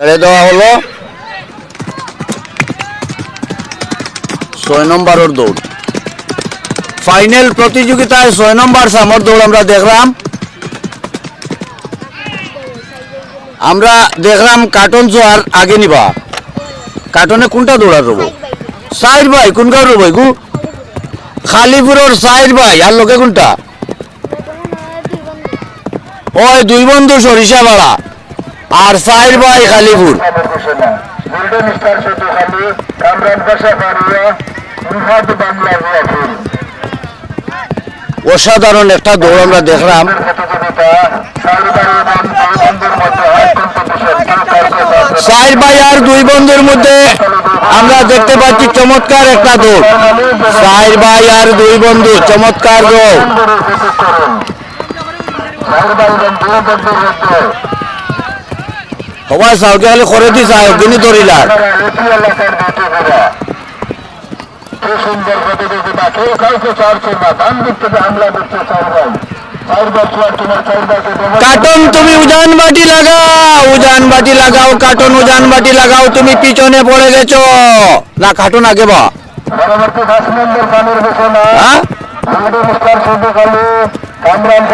ছেড়ে দেওয়া হলো ছয় নম্বরের দৌড়। ফাইনাল প্রতিযোগিতায় ছয় নম্বর সামর দৌড় আমরা দেখলাম। আমরা দেখলাম কার্টন জোয়ার আগে নিবা। কার্টনে কোনটা দৌড়ার রব? সাইড ভাই কোনকার রব গু খালিপুরের সাইড ভাই, আর লোকে কোনটা? ওই দুই বন্ধু সরিষা বাড়া আর সাইড ভাই খালিপুর অসাধারণ একটা দৌড় আমরা দেখলাম। সাইড ভাই আর দুই বন্ধুর মধ্যে আমরা দেখতে পাচ্ছি চমৎকার একটা দৌড়। সাইড ভাই আর দুই বন্ধু, চমৎকার দৌড় সারিবাড়ি এবং দুই বন্ধুর মধ্যে সবাই সাউকে খালি করে দিস অগ্নি ধরিলার সুন্দর কাটন তুমি উজান বাটি লাগাও, উজান বাটি লাগাও কাটন উজান বাটি লাগাও, তুমি পিছনে পড়ে গেছো। না কাটন আগে বা। পরবর্তী কামরান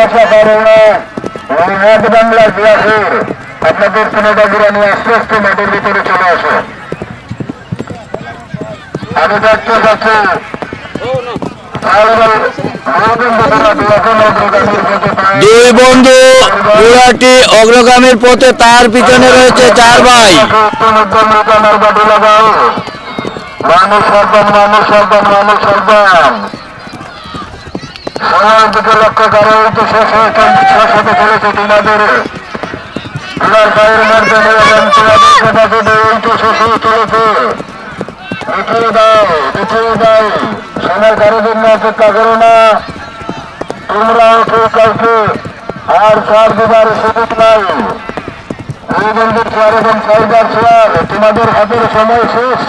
আপনাদের সিনেমাগুলো নিয়ে আস্তে আস্তে মাঠের ভিতরে চলে আসে আমি দেখতে পাচ্ছি দুই বন্ধু অগ্রগামীর পথে তার পিছনে রয়েছে চার ভাই মানুষ সর্বন মানুষ সর্বন মানুষ সর্বন সময়ের দিকে লক্ষ্য করে শেষ হতে চলেছে তোমার পায়ের মাধ্যমে হয়ে সময় কারোর জন্য অপেক্ষা করো না তোমরা উঠে কাউকে আর চার দিবার সুযোগ নাই এই বন্ধুর চেয়ার এবং সাইবার চেয়ার তোমাদের হাতের সময় শেষ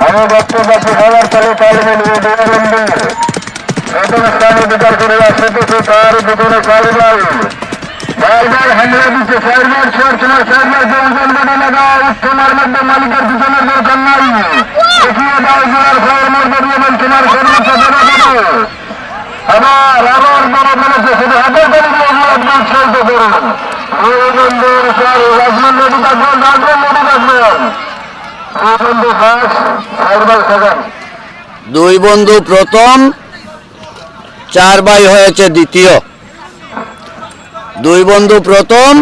আমি পাচ্ছি সবার তলে তাল মিলিয়ে দুই বন্ধু প্রথম স্থানে বিচার করে আসতেছে দুজনে চারবার বারবার হামলা দিচ্ছে চারবার মধ্যে মালিকের পিছনের দরকার নাই? দেখিয়ে দাও এবং তোমার সর্বোচ্চ আবার আবার বড় বলেছে, শুধু হাতের করে সহ্য করুন। দুই বন্ধুর স্যার রাজমান থাকবেন রাজমান থাকবেন। বন্ধু ফার্স্ট দুই বন্ধু প্রথম, চার ভাই হয়েছে দ্বিতীয়। দুই বন্ধু প্রথম।